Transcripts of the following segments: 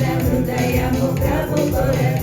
Даємо, даємо, право, поремо.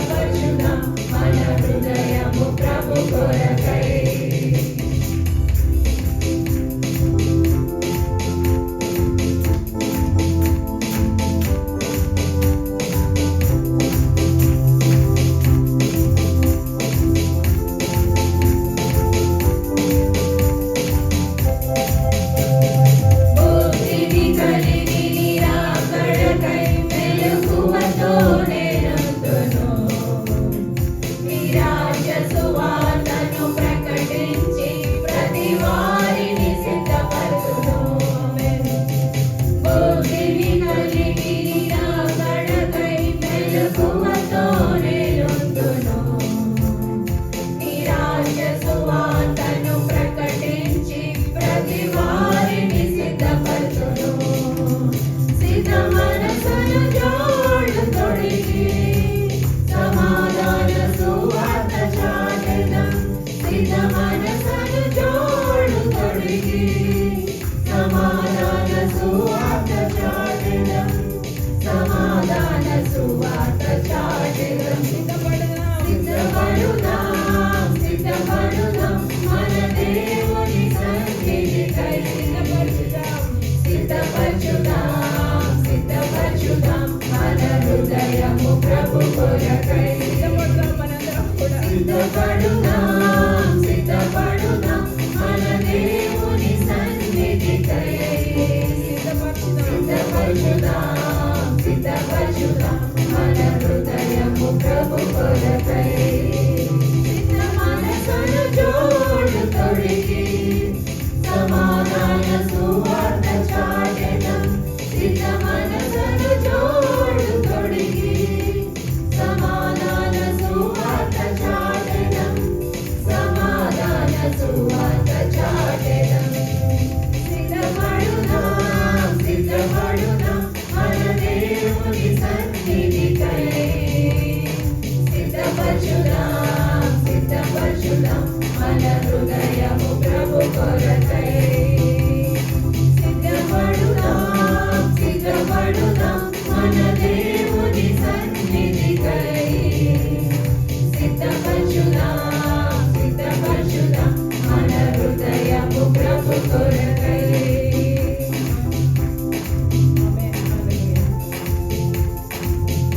సిద్ధపరచుదాం మన సిద్ధపడదాము ప్రభు కొరకై సిద్ధపడదాం మనందరం కూడా సిద్ధపడుదాం సిద్ధపడుదాం మన దేవుని సన్నిధికై సిద్ధపడుదాం సిద్ధపడుదాం